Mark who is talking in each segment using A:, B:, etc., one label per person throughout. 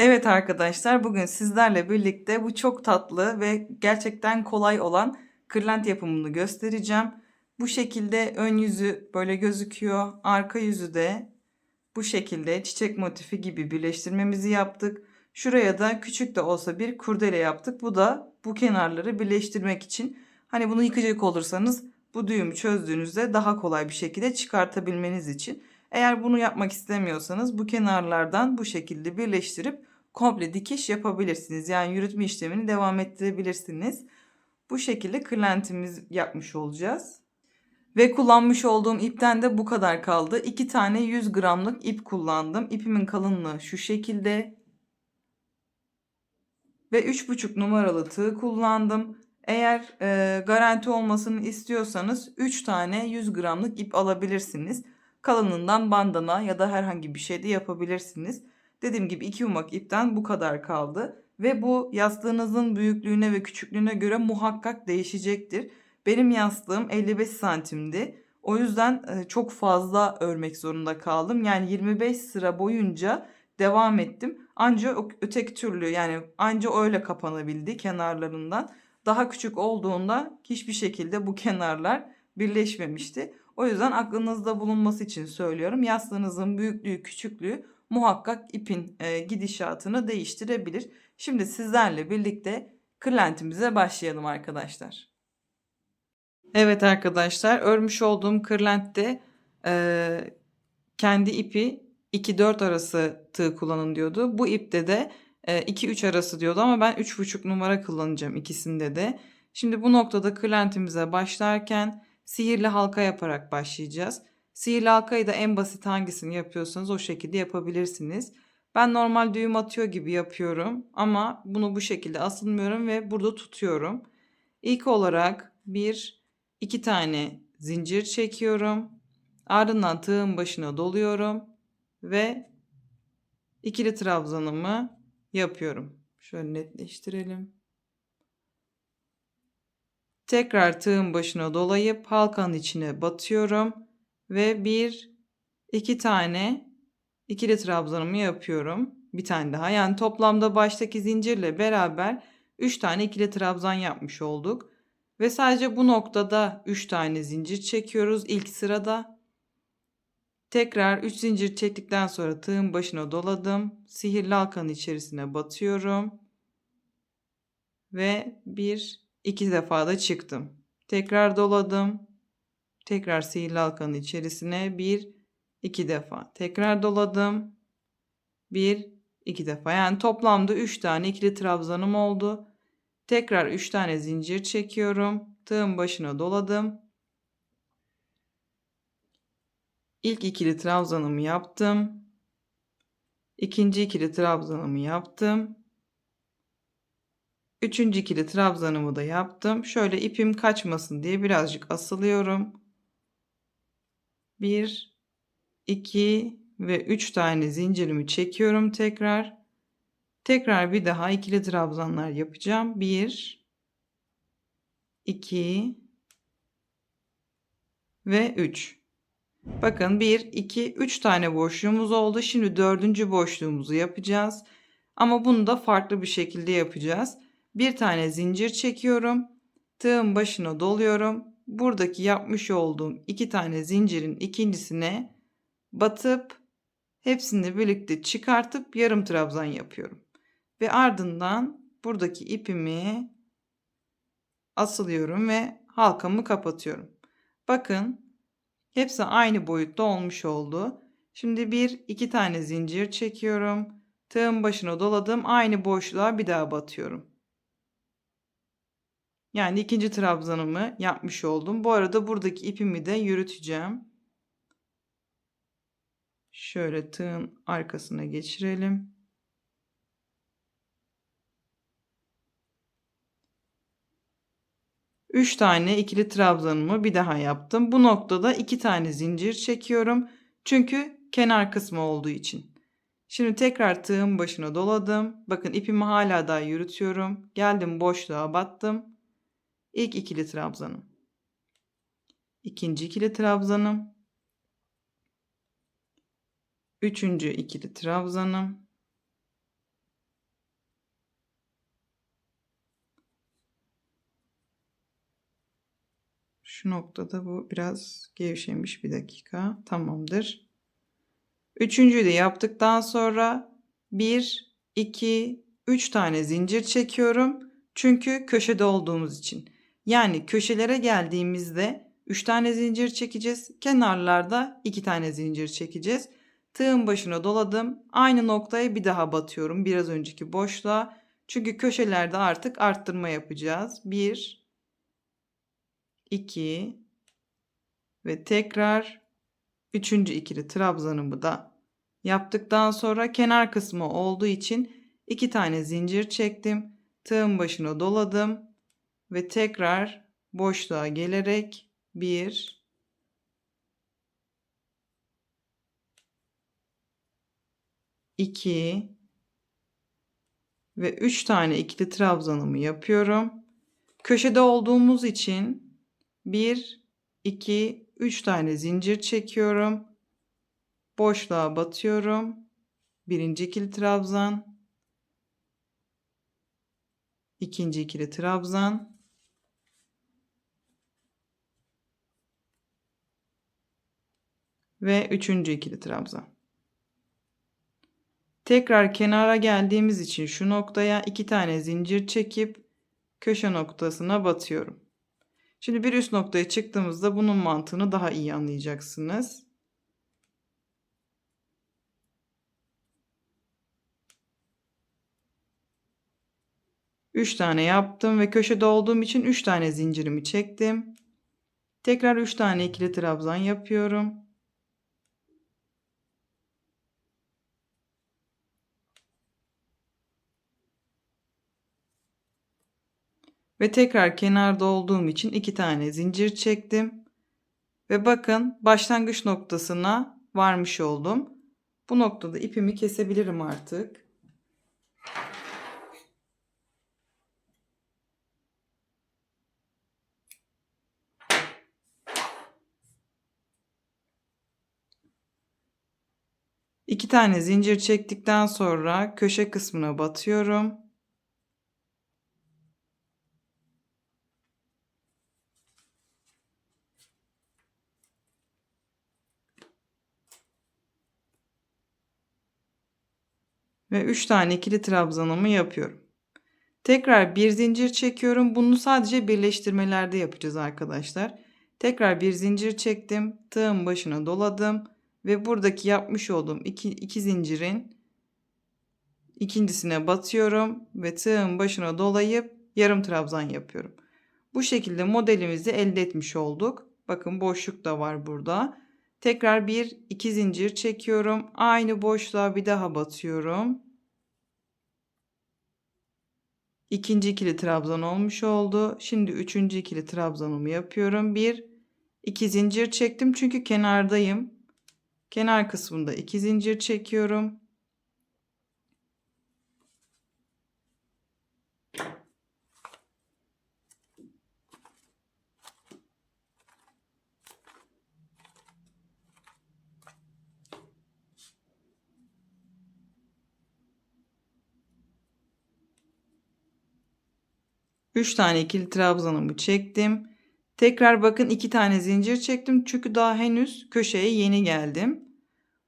A: Evet arkadaşlar bugün sizlerle birlikte bu çok tatlı ve gerçekten kolay olan kırlent yapımını göstereceğim. Bu şekilde ön yüzü böyle gözüküyor. Arka yüzü de bu şekilde çiçek motifi gibi birleştirmemizi yaptık. Şuraya da küçük de olsa bir kurdele yaptık. Bu da bu kenarları birleştirmek için. Hani bunu yıkacak olursanız bu düğümü çözdüğünüzde daha kolay bir şekilde çıkartabilmeniz için. Eğer bunu yapmak istemiyorsanız bu kenarlardan bu şekilde birleştirip komple dikiş yapabilirsiniz. Yani yürütme işlemini devam ettirebilirsiniz. Bu şekilde kırlentimiz yapmış olacağız. Ve kullanmış olduğum ipten de bu kadar kaldı. 2 tane 100 gramlık ip kullandım. İpimin kalınlığı şu şekilde. Ve 3,5 numaralı tığ kullandım. Eğer e, garanti olmasını istiyorsanız 3 tane 100 gramlık ip alabilirsiniz. Kalanından bandana ya da herhangi bir şey de yapabilirsiniz. Dediğim gibi iki yumak ipten bu kadar kaldı. Ve bu yastığınızın büyüklüğüne ve küçüklüğüne göre muhakkak değişecektir. Benim yastığım 55 santimdi. O yüzden e, çok fazla örmek zorunda kaldım. Yani 25 sıra boyunca devam ettim. Anca öteki türlü yani anca öyle kapanabildi kenarlarından. Daha küçük olduğunda hiçbir şekilde bu kenarlar birleşmemişti. O yüzden aklınızda bulunması için söylüyorum. Yastığınızın büyüklüğü, küçüklüğü muhakkak ipin e, gidişatını değiştirebilir. Şimdi sizlerle birlikte kırlentimize başlayalım arkadaşlar. Evet arkadaşlar örmüş olduğum kırlentte e, kendi ipi 2-4 arası tığ kullanın diyordu. Bu ipte de 2-3 e, arası diyordu ama ben 3,5 numara kullanacağım ikisinde de. Şimdi bu noktada kırlentimize başlarken Sihirli halka yaparak başlayacağız. Sihirli halkayı da en basit hangisini yapıyorsanız o şekilde yapabilirsiniz. Ben normal düğüm atıyor gibi yapıyorum ama bunu bu şekilde asılmıyorum ve burada tutuyorum. İlk olarak bir iki tane zincir çekiyorum. Ardından tığın başına doluyorum ve ikili trabzanımı yapıyorum. Şöyle netleştirelim. Tekrar tığın başına dolayıp halkanın içine batıyorum ve bir iki tane ikili trabzanımı yapıyorum. Bir tane daha. Yani toplamda baştaki zincirle beraber üç tane ikili trabzan yapmış olduk. Ve sadece bu noktada üç tane zincir çekiyoruz ilk sırada. Tekrar üç zincir çektikten sonra tığın başına doladım. Sihirli halkanın içerisine batıyorum. Ve bir İki defa da çıktım. Tekrar doladım. Tekrar sihirli halkanın içerisine bir, iki defa. Tekrar doladım. Bir, iki defa. Yani toplamda üç tane ikili trabzanım oldu. Tekrar üç tane zincir çekiyorum. Tığın başına doladım. İlk ikili trabzanımı yaptım. İkinci ikili trabzanımı yaptım. Üçüncü kili trabzanımı da yaptım. Şöyle ipim kaçmasın diye birazcık asılıyorum. Bir, iki ve üç tane zincirimi çekiyorum tekrar. Tekrar bir daha ikili trabzanlar yapacağım. Bir, iki ve üç. Bakın bir, iki, üç tane boşluğumuz oldu. Şimdi dördüncü boşluğumuzu yapacağız. Ama bunu da farklı bir şekilde yapacağız bir tane zincir çekiyorum. Tığın başına doluyorum. Buradaki yapmış olduğum iki tane zincirin ikincisine batıp hepsini birlikte çıkartıp yarım trabzan yapıyorum. Ve ardından buradaki ipimi asılıyorum ve halkamı kapatıyorum. Bakın hepsi aynı boyutta olmuş oldu. Şimdi bir iki tane zincir çekiyorum. Tığın başına doladım. Aynı boşluğa bir daha batıyorum. Yani ikinci trabzanımı yapmış oldum. Bu arada buradaki ipimi de yürüteceğim. Şöyle tığın arkasına geçirelim. Üç tane ikili trabzanımı bir daha yaptım. Bu noktada iki tane zincir çekiyorum. Çünkü kenar kısmı olduğu için. Şimdi tekrar tığın başına doladım. Bakın ipimi hala daha yürütüyorum. Geldim boşluğa battım. İlk ikili trabzanım. İkinci ikili trabzanım. Üçüncü ikili trabzanım. Şu noktada bu biraz gevşemiş bir dakika. Tamamdır. Üçüncüyü de yaptıktan sonra 1, 2, 3 tane zincir çekiyorum. Çünkü köşede olduğumuz için. Yani köşelere geldiğimizde 3 tane zincir çekeceğiz. Kenarlarda 2 tane zincir çekeceğiz. Tığın başına doladım. Aynı noktaya bir daha batıyorum. Biraz önceki boşluğa. Çünkü köşelerde artık arttırma yapacağız. 1 2 ve tekrar 3. ikili trabzanımı da yaptıktan sonra kenar kısmı olduğu için 2 tane zincir çektim. Tığın başına doladım ve tekrar boşluğa gelerek bir, iki ve üç tane ikili trabzanımı yapıyorum. Köşede olduğumuz için bir, iki, üç tane zincir çekiyorum. Boşluğa batıyorum. Birinci ikili trabzan. ikinci ikili trabzan. ve üçüncü ikili trabzan. Tekrar kenara geldiğimiz için şu noktaya iki tane zincir çekip köşe noktasına batıyorum. Şimdi bir üst noktaya çıktığımızda bunun mantığını daha iyi anlayacaksınız. Üç tane yaptım ve köşede olduğum için üç tane zincirimi çektim. Tekrar üç tane ikili trabzan yapıyorum. Ve tekrar kenarda olduğum için iki tane zincir çektim. Ve bakın başlangıç noktasına varmış oldum. Bu noktada ipimi kesebilirim artık. İki tane zincir çektikten sonra köşe kısmına batıyorum. ve 3 tane ikili trabzanımı yapıyorum. Tekrar bir zincir çekiyorum. Bunu sadece birleştirmelerde yapacağız arkadaşlar. Tekrar bir zincir çektim. Tığın başına doladım. Ve buradaki yapmış olduğum iki, iki zincirin ikincisine batıyorum. Ve tığın başına dolayıp yarım trabzan yapıyorum. Bu şekilde modelimizi elde etmiş olduk. Bakın boşluk da var burada. Tekrar bir iki zincir çekiyorum. Aynı boşluğa bir daha batıyorum İkinci ikili trabzan olmuş oldu. Şimdi üçüncü ikili trabzanımı yapıyorum. Bir, iki zincir çektim çünkü kenardayım. Kenar kısmında iki zincir çekiyorum. 3 tane ikili trabzanımı çektim. Tekrar bakın 2 tane zincir çektim. Çünkü daha henüz köşeye yeni geldim.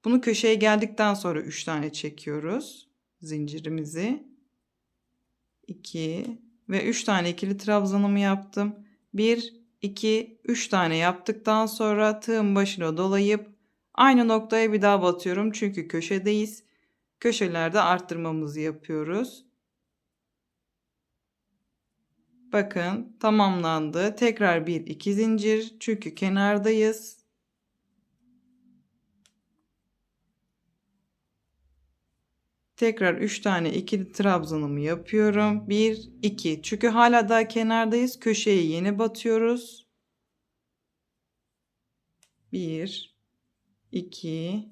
A: Bunu köşeye geldikten sonra 3 tane çekiyoruz zincirimizi. 2 ve 3 tane ikili trabzanımı yaptım. 1 2 3 tane yaptıktan sonra tığın başına dolayıp aynı noktaya bir daha batıyorum. Çünkü köşedeyiz. Köşelerde arttırmamızı yapıyoruz. Bakın tamamlandı. Tekrar bir iki zincir. Çünkü kenardayız. Tekrar 3 tane ikili trabzanımı yapıyorum. 1 2. Çünkü hala daha kenardayız. Köşeye yeni batıyoruz. 1 2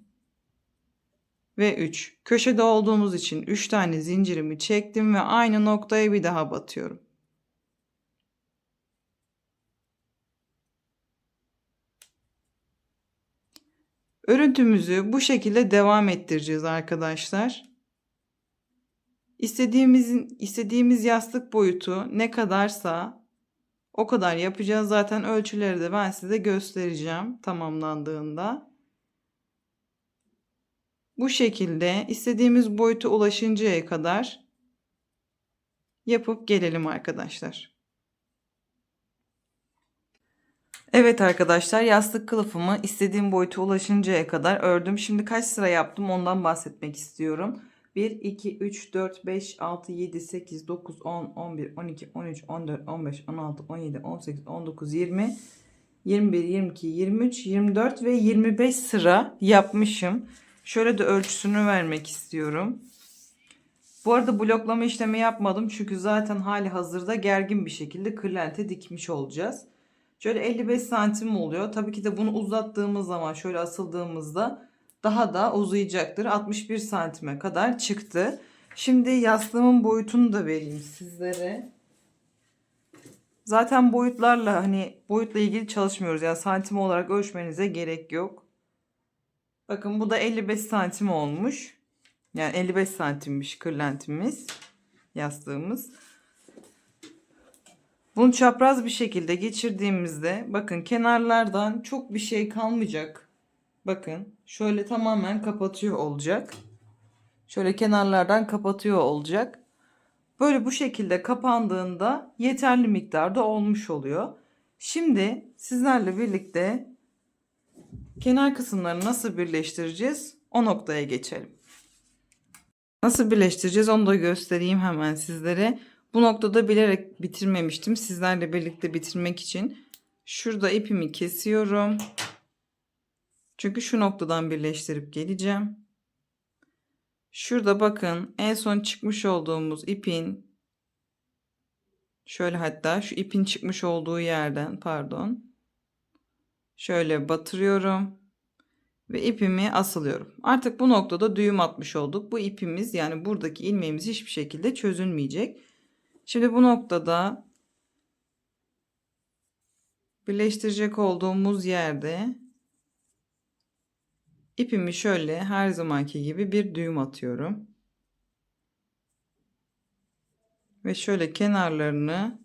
A: ve 3. Köşede olduğumuz için 3 tane zincirimi çektim ve aynı noktaya bir daha batıyorum. Örüntümüzü bu şekilde devam ettireceğiz arkadaşlar. İstediğimizin istediğimiz yastık boyutu ne kadarsa o kadar yapacağız. Zaten ölçüleri de ben size göstereceğim tamamlandığında. Bu şekilde istediğimiz boyuta ulaşıncaya kadar yapıp gelelim arkadaşlar. Evet arkadaşlar yastık kılıfımı istediğim boyuta ulaşıncaya kadar ördüm. Şimdi kaç sıra yaptım ondan bahsetmek istiyorum. 1, 2, 3, 4, 5, 6, 7, 8, 9, 10, 11, 12, 13, 14, 15, 16, 17, 18, 19, 20, 21, 22, 23, 24 ve 25 sıra yapmışım. Şöyle de ölçüsünü vermek istiyorum. Bu arada bloklama işlemi yapmadım çünkü zaten hali hazırda gergin bir şekilde kırlente dikmiş olacağız. Şöyle 55 santim oluyor. Tabii ki de bunu uzattığımız zaman şöyle asıldığımızda daha da uzayacaktır. 61 santime kadar çıktı. Şimdi yastığımın boyutunu da vereyim sizlere. Zaten boyutlarla hani boyutla ilgili çalışmıyoruz. Yani santim olarak ölçmenize gerek yok. Bakın bu da 55 santim olmuş. Yani 55 santimmiş kırlentimiz. Yastığımız. Bunu çapraz bir şekilde geçirdiğimizde bakın kenarlardan çok bir şey kalmayacak. Bakın şöyle tamamen kapatıyor olacak. Şöyle kenarlardan kapatıyor olacak. Böyle bu şekilde kapandığında yeterli miktarda olmuş oluyor. Şimdi sizlerle birlikte kenar kısımlarını nasıl birleştireceğiz o noktaya geçelim. Nasıl birleştireceğiz onu da göstereyim hemen sizlere. Bu noktada bilerek bitirmemiştim. Sizlerle birlikte bitirmek için. Şurada ipimi kesiyorum. Çünkü şu noktadan birleştirip geleceğim. Şurada bakın en son çıkmış olduğumuz ipin şöyle hatta şu ipin çıkmış olduğu yerden pardon. Şöyle batırıyorum ve ipimi asılıyorum. Artık bu noktada düğüm atmış olduk. Bu ipimiz yani buradaki ilmeğimiz hiçbir şekilde çözülmeyecek. Şimdi bu noktada birleştirecek olduğumuz yerde ipimi şöyle her zamanki gibi bir düğüm atıyorum. Ve şöyle kenarlarını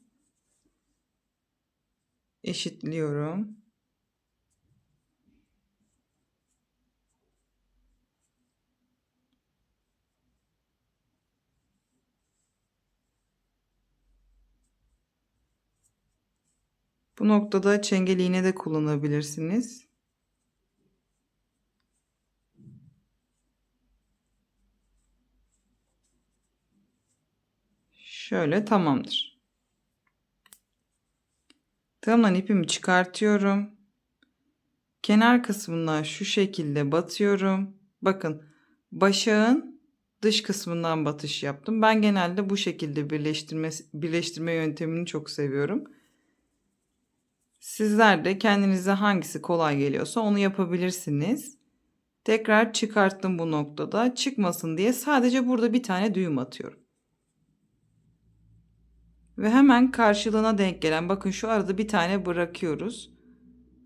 A: eşitliyorum. Bu noktada çengel de kullanabilirsiniz. Şöyle tamamdır. Tığımdan ipimi çıkartıyorum. Kenar kısmından şu şekilde batıyorum. Bakın başağın dış kısmından batış yaptım. Ben genelde bu şekilde birleştirme, birleştirme yöntemini çok seviyorum. Sizler de kendinize hangisi kolay geliyorsa onu yapabilirsiniz. Tekrar çıkarttım bu noktada. Çıkmasın diye sadece burada bir tane düğüm atıyorum. Ve hemen karşılığına denk gelen bakın şu arada bir tane bırakıyoruz.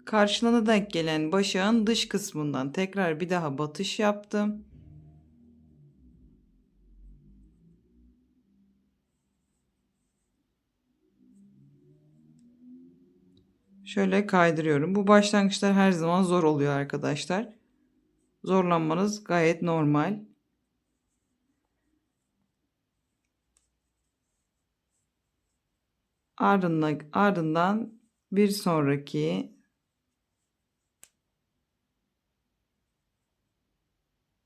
A: Karşılığına denk gelen başağın dış kısmından tekrar bir daha batış yaptım. şöyle kaydırıyorum. Bu başlangıçlar her zaman zor oluyor arkadaşlar. Zorlanmanız gayet normal. Ardından, ardından bir sonraki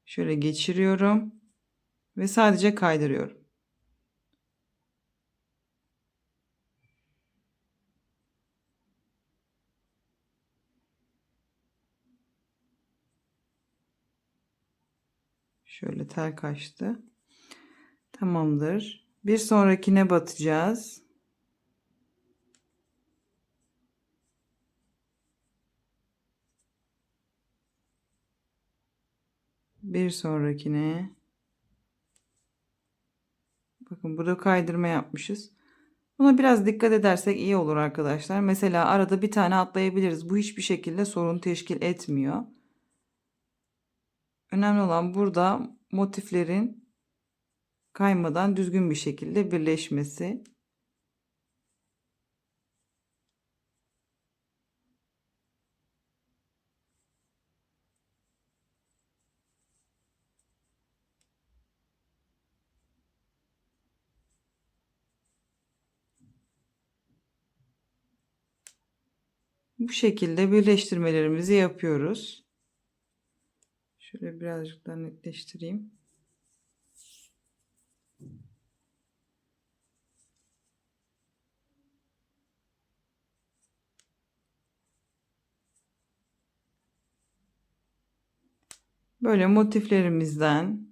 A: şöyle geçiriyorum ve sadece kaydırıyorum. Şöyle tel kaçtı. Tamamdır. Bir sonrakine batacağız. Bir sonrakine. Bakın burada kaydırma yapmışız. Buna biraz dikkat edersek iyi olur arkadaşlar. Mesela arada bir tane atlayabiliriz. Bu hiçbir şekilde sorun teşkil etmiyor. Önemli olan burada motiflerin kaymadan düzgün bir şekilde birleşmesi. Bu şekilde birleştirmelerimizi yapıyoruz. Şöyle birazcık daha netleştireyim. Böyle motiflerimizden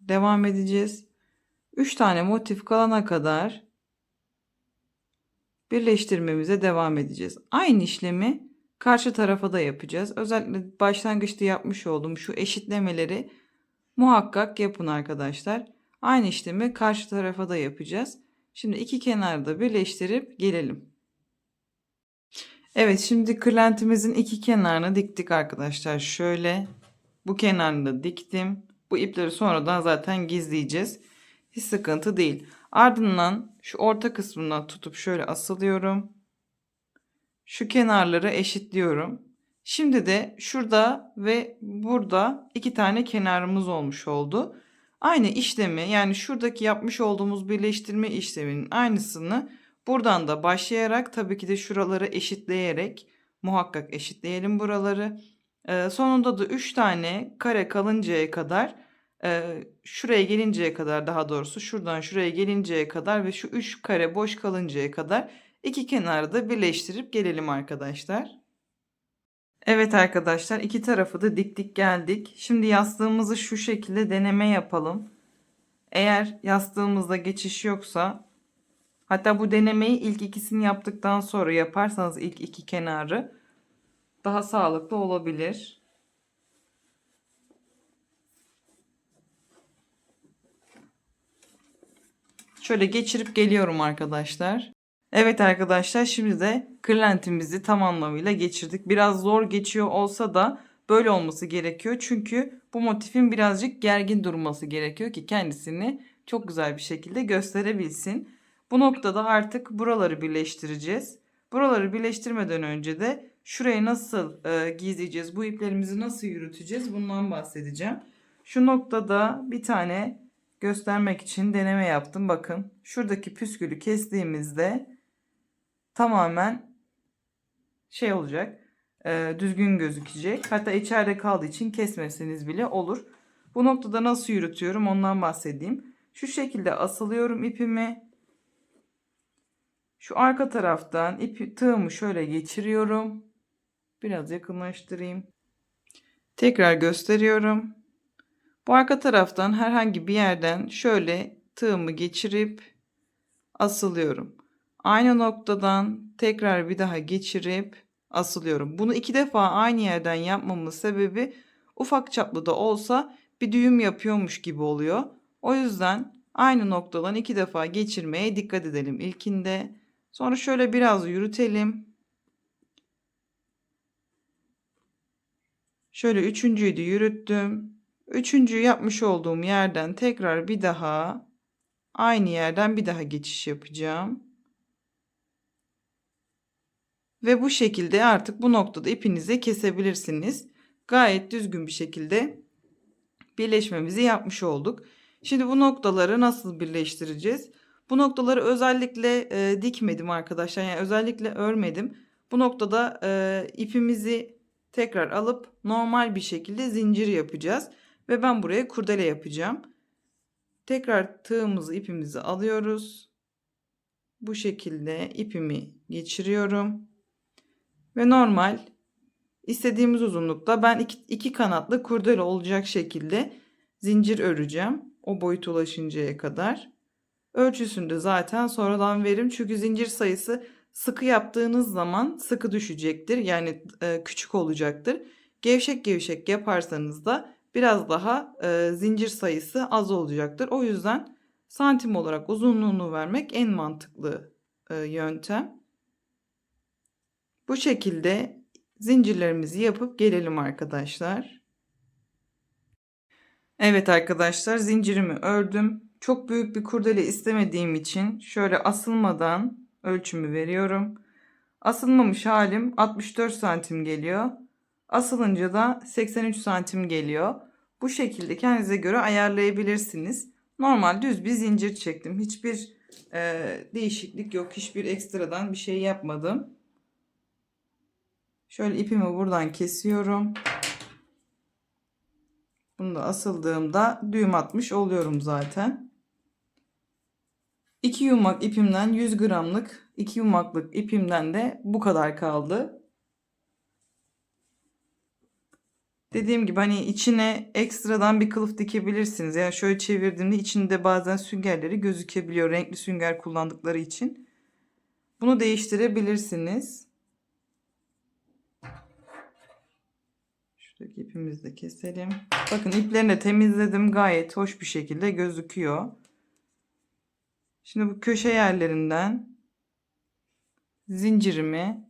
A: devam edeceğiz. 3 tane motif kalana kadar birleştirmemize devam edeceğiz. Aynı işlemi Karşı tarafa da yapacağız. Özellikle başlangıçta yapmış olduğum şu eşitlemeleri muhakkak yapın arkadaşlar. Aynı işlemi karşı tarafa da yapacağız. Şimdi iki kenarı da birleştirip gelelim. Evet şimdi kırlentimizin iki kenarını diktik arkadaşlar. Şöyle bu kenarını da diktim. Bu ipleri sonradan zaten gizleyeceğiz. Hiç sıkıntı değil. Ardından şu orta kısmından tutup şöyle asılıyorum şu kenarları eşitliyorum. Şimdi de şurada ve burada iki tane kenarımız olmuş oldu. Aynı işlemi yani şuradaki yapmış olduğumuz birleştirme işleminin aynısını buradan da başlayarak tabii ki de şuraları eşitleyerek muhakkak eşitleyelim buraları. Ee, sonunda da 3 tane kare kalıncaya kadar e, şuraya gelinceye kadar daha doğrusu şuradan şuraya gelinceye kadar ve şu 3 kare boş kalıncaya kadar İki kenarı da birleştirip gelelim arkadaşlar. Evet arkadaşlar iki tarafı da dik dik geldik. Şimdi yastığımızı şu şekilde deneme yapalım. Eğer yastığımızda geçiş yoksa hatta bu denemeyi ilk ikisini yaptıktan sonra yaparsanız ilk iki kenarı daha sağlıklı olabilir. Şöyle geçirip geliyorum arkadaşlar. Evet arkadaşlar şimdi de kırlentimizi tam anlamıyla geçirdik. Biraz zor geçiyor olsa da böyle olması gerekiyor. Çünkü bu motifin birazcık gergin durması gerekiyor ki kendisini çok güzel bir şekilde gösterebilsin. Bu noktada artık buraları birleştireceğiz. Buraları birleştirmeden önce de şurayı nasıl e, gizleyeceğiz, bu iplerimizi nasıl yürüteceğiz bundan bahsedeceğim. Şu noktada bir tane göstermek için deneme yaptım. Bakın şuradaki püskülü kestiğimizde tamamen şey olacak. E, düzgün gözükecek. Hatta içeride kaldığı için kesmeseniz bile olur. Bu noktada nasıl yürütüyorum ondan bahsedeyim. Şu şekilde asılıyorum ipimi. Şu arka taraftan ipi tığımı şöyle geçiriyorum. Biraz yakınlaştırayım. Tekrar gösteriyorum. Bu arka taraftan herhangi bir yerden şöyle tığımı geçirip asılıyorum. Aynı noktadan tekrar bir daha geçirip asılıyorum. Bunu iki defa aynı yerden yapmamın sebebi ufak çaplı da olsa bir düğüm yapıyormuş gibi oluyor. O yüzden aynı noktadan iki defa geçirmeye dikkat edelim ilkinde. Sonra şöyle biraz yürütelim. Şöyle üçüncüyü de yürüttüm. Üçüncüyü yapmış olduğum yerden tekrar bir daha aynı yerden bir daha geçiş yapacağım. Ve bu şekilde artık bu noktada ipinizi kesebilirsiniz. Gayet düzgün bir şekilde birleşmemizi yapmış olduk. Şimdi bu noktaları nasıl birleştireceğiz? Bu noktaları özellikle e, dikmedim arkadaşlar. Yani özellikle örmedim. Bu noktada e, ipimizi tekrar alıp normal bir şekilde zincir yapacağız. Ve ben buraya kurdele yapacağım. Tekrar tığımızı ipimizi alıyoruz. Bu şekilde ipimi geçiriyorum ve normal istediğimiz uzunlukta ben iki, iki kanatlı kurdele olacak şekilde zincir öreceğim. O boyut ulaşıncaya kadar. Ölçüsünü de zaten sonradan verim çünkü zincir sayısı sıkı yaptığınız zaman sıkı düşecektir. Yani e, küçük olacaktır. Gevşek gevşek yaparsanız da biraz daha e, zincir sayısı az olacaktır. O yüzden santim olarak uzunluğunu vermek en mantıklı e, yöntem. Bu şekilde zincirlerimizi yapıp gelelim arkadaşlar. Evet arkadaşlar zincirimi ördüm. Çok büyük bir kurdele istemediğim için şöyle asılmadan ölçümü veriyorum. Asılmamış halim 64 santim geliyor. Asılınca da 83 santim geliyor. Bu şekilde kendinize göre ayarlayabilirsiniz. Normal düz bir zincir çektim. Hiçbir e, değişiklik yok. Hiçbir ekstradan bir şey yapmadım. Şöyle ipimi buradan kesiyorum. Bunu da asıldığımda düğüm atmış oluyorum zaten. 2 yumak ipimden 100 gramlık 2 yumaklık ipimden de bu kadar kaldı. Dediğim gibi hani içine ekstradan bir kılıf dikebilirsiniz. Yani şöyle çevirdiğimde içinde bazen süngerleri gözükebiliyor renkli sünger kullandıkları için. Bunu değiştirebilirsiniz. Şuradaki ipimizi de keselim. Bakın iplerini de temizledim. Gayet hoş bir şekilde gözüküyor. Şimdi bu köşe yerlerinden zincirimi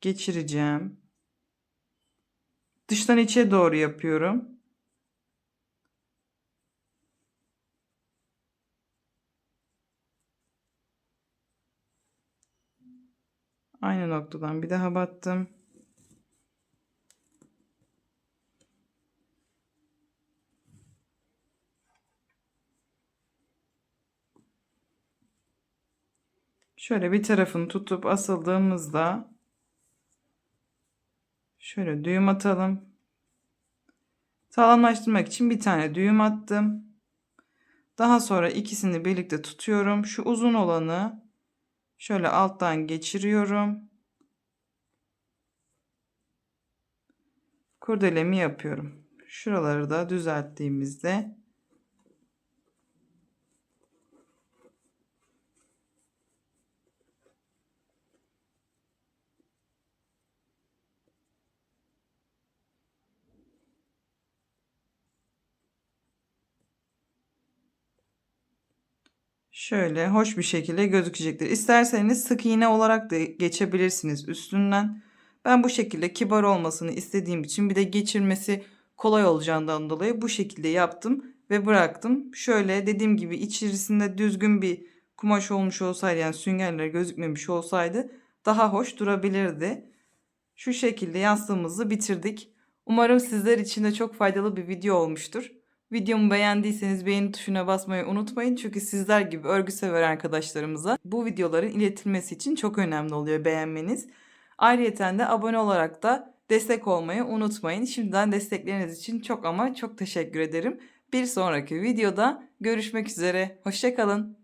A: geçireceğim. Dıştan içe doğru yapıyorum. Aynı noktadan bir daha battım. Şöyle bir tarafını tutup asıldığımızda şöyle düğüm atalım. Sağlamlaştırmak için bir tane düğüm attım. Daha sonra ikisini birlikte tutuyorum. Şu uzun olanı şöyle alttan geçiriyorum. Kurdelemi yapıyorum. Şuraları da düzelttiğimizde şöyle hoş bir şekilde gözükecektir. İsterseniz sık iğne olarak da geçebilirsiniz üstünden. Ben bu şekilde kibar olmasını istediğim için bir de geçirmesi kolay olacağından dolayı bu şekilde yaptım ve bıraktım. Şöyle dediğim gibi içerisinde düzgün bir kumaş olmuş olsaydı yani süngerler gözükmemiş olsaydı daha hoş durabilirdi. Şu şekilde yastığımızı bitirdik. Umarım sizler için de çok faydalı bir video olmuştur. Videomu beğendiyseniz beğeni tuşuna basmayı unutmayın. Çünkü sizler gibi örgü sever arkadaşlarımıza bu videoların iletilmesi için çok önemli oluyor beğenmeniz. Ayrıca de abone olarak da destek olmayı unutmayın. Şimdiden destekleriniz için çok ama çok teşekkür ederim. Bir sonraki videoda görüşmek üzere. Hoşçakalın.